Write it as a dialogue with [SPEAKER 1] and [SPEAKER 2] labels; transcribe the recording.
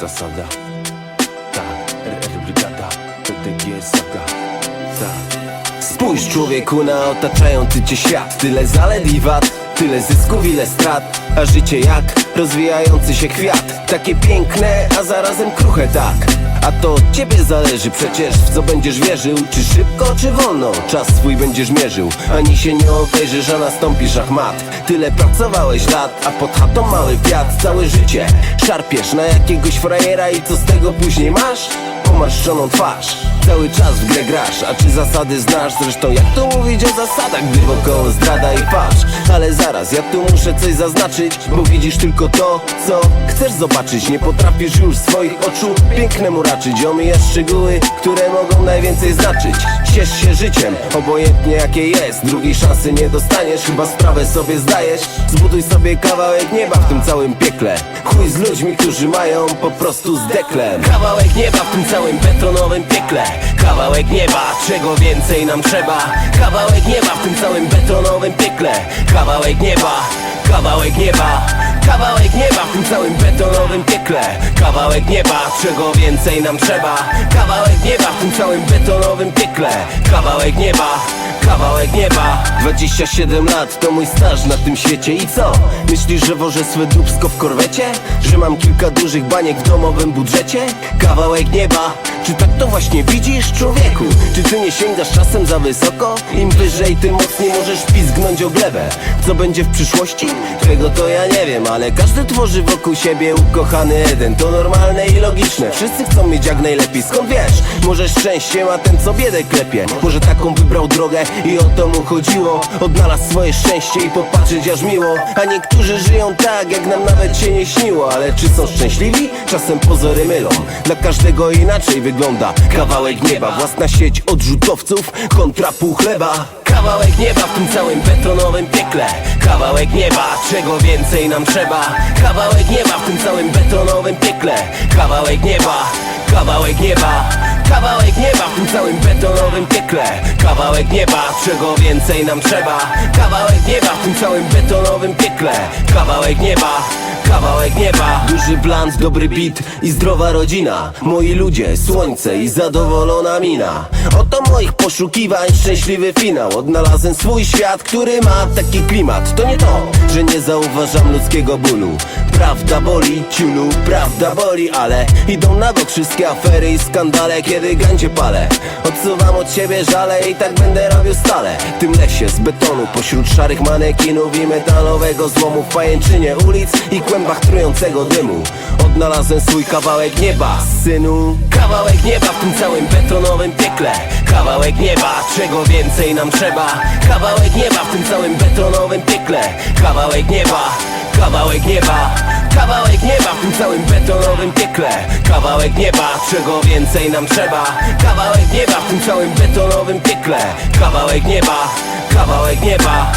[SPEAKER 1] zasada. Tak, RR Brygada, PTG Saga. Tak
[SPEAKER 2] Spójrz człowieku na otaczający cię świat. Tyle zalet i wad, tyle zysków, ile strat. A życie jak rozwijający się kwiat. Takie piękne, a zarazem kruche tak a to od ciebie zależy. Przecież w co będziesz wierzył? Czy szybko, czy wolno? Czas swój będziesz mierzył. Ani się nie obejrzysz, a nastąpi szachmat. Tyle pracowałeś lat, a pod chatą mały wiatr Całe życie. Szarpiesz na jakiegoś frajera I co z tego później masz? Pomarszczoną twarz. Cały czas w grę grasz, a czy zasady znasz? Zresztą jak to mówić o zasadach, gdy wokoło zdrada i fałsz Ale zaraz, ja tu muszę coś zaznaczyć Bo widzisz tylko to, co chcesz zobaczyć. Nie potrafisz już swoich oczu pięknemu raczyć. Omijasz szczegóły, które mogą najwięcej znaczyć. Ciesz się życiem, obojętnie jakie jest. Drugiej szansy nie dostaniesz, chyba sprawę sobie zdajesz. Zbuduj sobie kawałek nieba w tym całym piekle. Chuj z ludźmi, którzy mają po prostu z deklem. Kawałek nieba w tym całym betonowym piekle. Kawałek nieba, czego więcej nam trzeba. Kawałek nieba w tym całym betonowym piekle Kawałek nieba, kawałek nieba Kawałek nieba w tym całym betonowym piekle. Kawałek nieba, czego więcej nam trzeba. Kawałek nieba w tym całym betonowym piekle. Kawałek nieba, kawałek nieba 27 lat to mój staż na tym świecie i co? Myślisz, że wożę swe dubsko w korwecie? Że mam kilka dużych baniek w domowym budżecie? Kawałek nieba, czy tak to właśnie widzisz człowieku? Czy ty nie sięgasz czasem za wysoko? Im wyżej, tym mocniej możesz pizgnąć o glebę Co będzie w przyszłości? Tego to ja nie wiem, ale każdy tworzy wokół siebie ukochany Eden To normalne i logiczne, wszyscy chcą mieć jak najlepiej Skąd wiesz? Może szczęście ma ten co biedę klepie Może taką wybrał drogę i o to mu chodziło. Odnalazł swoje szczęście i popatrzeć aż miło. A niektórzy żyją tak, jak nam nawet się nie śniło. Ale czy są szczęśliwi? Czasem pozory mylą. Dla każdego inaczej wygląda. Kawałek nieba, własna sieć odrzutowców Kontra pół chleba. Kawałek nieba w tym całym betonowym piekle. Kawałek nieba, czego więcej nam trzeba. Kawałek nieba w tym całym betonowym piekle. Kawałek nieba, kawałek nieba Kawałek nieba w tym całym betonowym piekle. Kawałek nieba, czego więcej nam trzeba. Kawałek nieba w tym całym betonowym piekle. Kawałek nieba, kawałek nieba. Duży bland, dobry beat i zdrowa rodzina. Moi ludzie, słońce i zadowolona mina. Oto moich poszukiwań szczęśliwy finał. Odnalazłem swój świat, który ma taki klimat. To nie to, że nie zauważam ludzkiego bólu. Prawda boli, ciulu, prawda boli Ale idą na bok wszystkie afery i skandale Kiedy gandzie palę. Odsuwam od siebie żale i tak będę robił stale. W tym lesie z betonu Pośród szarych manekinów i metalowego złomu W pajęczynie ulic i kłębach trującego dymu Odnalazłem swój kawałek nieba, synu Kawałek nieba w tym całym betonowym piekle. Kawałek nieba, czego więcej nam trzeba. Kawałek nieba w tym całym betonowym piekle. Kawałek nieba, kawałek nieba. Kawałek nieba w tym całym betonowym piekle. Kawałek nieba, czego więcej nam trzeba. Kawałek nieba w tym całym betonowym piekle. Kawałek nieba, kawałek nieba